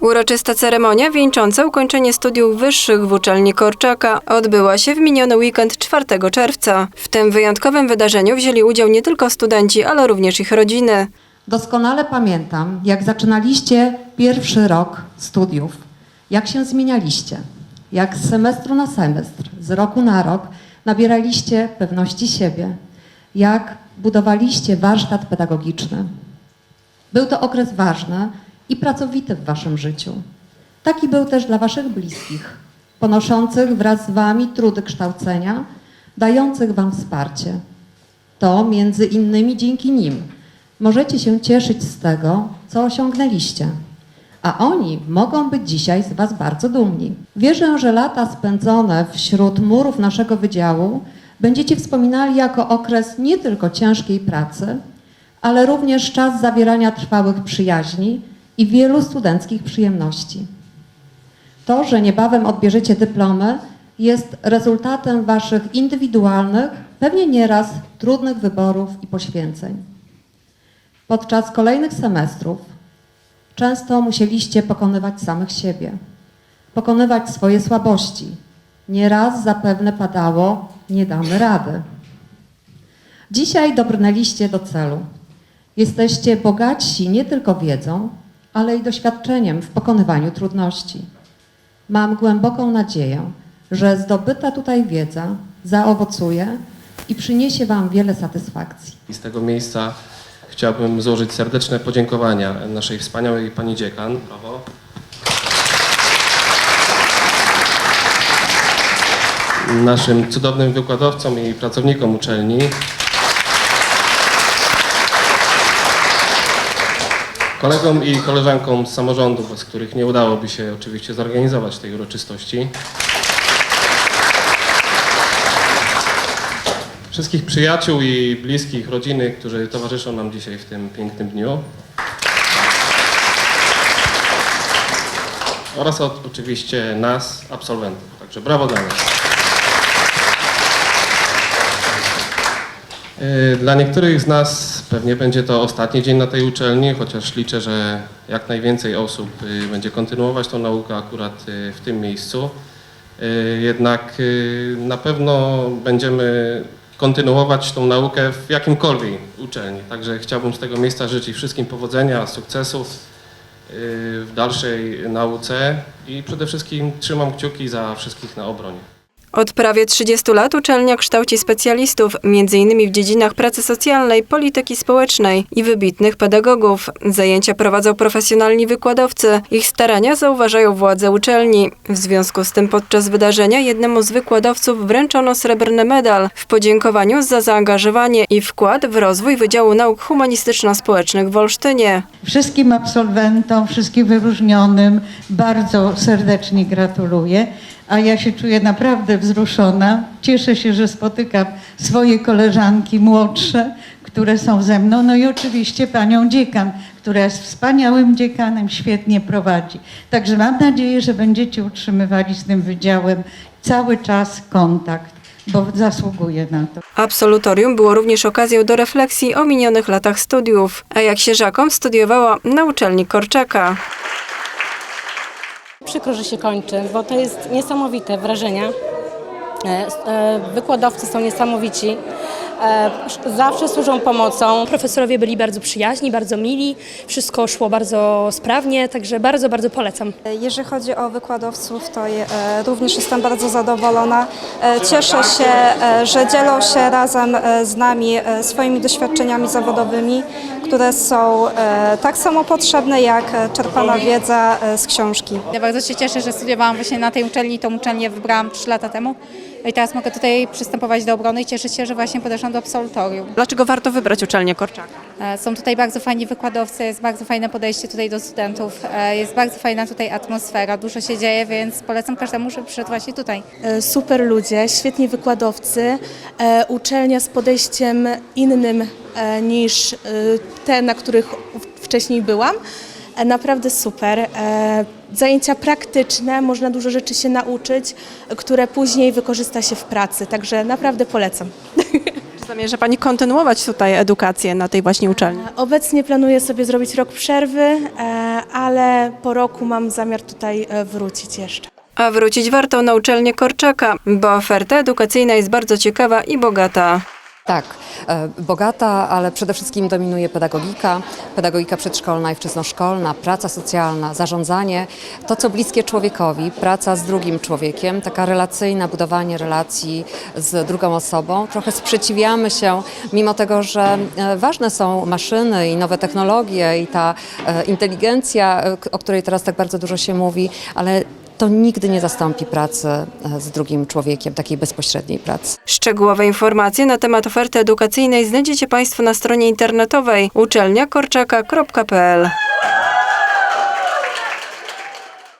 Uroczysta ceremonia wieńcząca ukończenie studiów wyższych w uczelni Korczaka odbyła się w miniony weekend 4 czerwca. W tym wyjątkowym wydarzeniu wzięli udział nie tylko studenci, ale również ich rodziny. Doskonale pamiętam, jak zaczynaliście pierwszy rok studiów, jak się zmienialiście, jak z semestru na semestr, z roku na rok nabieraliście pewności siebie, jak budowaliście warsztat pedagogiczny. Był to okres ważny i pracowity w waszym życiu. Taki był też dla waszych bliskich, ponoszących wraz z wami trudy kształcenia, dających wam wsparcie. To między innymi dzięki nim możecie się cieszyć z tego, co osiągnęliście. A oni mogą być dzisiaj z Was bardzo dumni. Wierzę, że lata spędzone wśród murów naszego wydziału będziecie wspominali jako okres nie tylko ciężkiej pracy, ale również czas zawierania trwałych przyjaźni i wielu studenckich przyjemności. To, że niebawem odbierzecie dyplomy, jest rezultatem Waszych indywidualnych, pewnie nieraz trudnych wyborów i poświęceń. Podczas kolejnych semestrów często musieliście pokonywać samych siebie, pokonywać swoje słabości. Nieraz zapewne padało, nie damy rady. Dzisiaj dobrnęliście do celu. Jesteście bogatsi nie tylko wiedzą, ale i doświadczeniem w pokonywaniu trudności. Mam głęboką nadzieję, że zdobyta tutaj wiedza zaowocuje i przyniesie Wam wiele satysfakcji. I z tego miejsca chciałbym złożyć serdeczne podziękowania naszej wspaniałej pani dziekan. Brawo. Naszym cudownym wykładowcom i pracownikom uczelni. Kolegom i koleżankom z samorządu, bez których nie udałoby się oczywiście zorganizować tej uroczystości. Wszystkich przyjaciół i bliskich, rodziny, którzy towarzyszą nam dzisiaj w tym pięknym dniu. Oraz od, oczywiście nas, absolwentów. Także brawo dla nas. Dla niektórych z nas pewnie będzie to ostatni dzień na tej uczelni, chociaż liczę, że jak najwięcej osób yy, będzie kontynuować tą naukę akurat yy, w tym miejscu. Jednak na pewno będziemy kontynuować tą naukę w jakimkolwiek uczelni. Także chciałbym z tego miejsca życzyć wszystkim powodzenia, sukcesów w dalszej nauce i przede wszystkim trzymam kciuki za wszystkich na obronie. Od prawie 30 lat uczelnia kształci specjalistów, m.in. w dziedzinach pracy socjalnej, polityki społecznej i wybitnych pedagogów. Zajęcia prowadzą profesjonalni wykładowcy. Ich starania zauważają władze uczelni. W związku z tym podczas wydarzenia jednemu z wykładowców wręczono srebrny medal w podziękowaniu za zaangażowanie i wkład w rozwój Wydziału Nauk Humanistyczno-Społecznych w Olsztynie. Wszystkim absolwentom, wszystkim wyróżnionym bardzo serdecznie gratuluję, a ja się czuję naprawdę wzruszona. Cieszę się, że spotykam swoje koleżanki młodsze, które są ze mną, no i oczywiście panią dziekan, która jest wspaniałym dziekanem, świetnie prowadzi. Także mam nadzieję, że będziecie utrzymywali z tym wydziałem cały czas kontakt, bo zasługuje na to. Absolutorium było również okazją do refleksji o minionych latach studiów, a jak się Żakom studiowała na uczelni Korczaka. Przykro, że się kończy, bo to jest niesamowite wrażenia. E, e, Wykładowcy są niesamowici. E, sz- Zawsze służą pomocą. Profesorowie byli bardzo przyjaźni, bardzo mili, wszystko szło bardzo sprawnie, także bardzo, bardzo polecam. Jeżeli chodzi o wykładowców, to je, e, również jestem bardzo zadowolona. E, Cieszę się, e, że dzielą się razem e, z nami e, swoimi doświadczeniami zawodowymi, które są e, tak samo potrzebne jak czerpana wiedza e, z książki. Ja bardzo się cieszę, że studiowałam właśnie na tej uczelni. Tą uczelnię wybrałam 3 lata temu. No i teraz mogę tutaj przystępować do obrony i cieszyć się, że właśnie podeszłam do absolutorium. Dlaczego warto wybrać uczelnię Korczaka? E, Są tutaj bardzo fajni wykładowcy, jest bardzo fajne podejście tutaj do studentów, e, jest bardzo fajna tutaj atmosfera, dużo się dzieje, więc polecam każdemu, żeby przyszedł właśnie tutaj. E, Super ludzie, świetni wykładowcy, uczelnia z podejściem innym niż te, na których wcześniej byłam. Naprawdę super. Zajęcia praktyczne, można dużo rzeczy się nauczyć, które później wykorzysta się w pracy, także naprawdę polecam. Zamierza Pani kontynuować tutaj edukację na tej właśnie uczelni? Obecnie planuję sobie zrobić rok przerwy, e, ale po roku mam zamiar tutaj e, wrócić jeszcze. A wrócić warto na uczelnię Korczaka, bo oferta edukacyjna jest bardzo ciekawa i bogata. Tak, e, bogata, ale przede wszystkim dominuje pedagogika, pedagogika przedszkolna i wczesnoszkolna, praca socjalna, zarządzanie, to co bliskie człowiekowi, praca z drugim człowiekiem, taka relacyjna, budowanie relacji z drugą osobą. Trochę sprzeciwiamy się, mimo tego, że e, ważne są maszyny i nowe technologie i ta e, inteligencja, o której teraz tak bardzo dużo się mówi, ale to nigdy nie zastąpi pracy e, z drugim człowiekiem, takiej bezpośredniej pracy. Szczegółowe informacje na temat oferty edukacyjnej znajdziecie Państwo na stronie internetowej uczelniakorczaka.pl.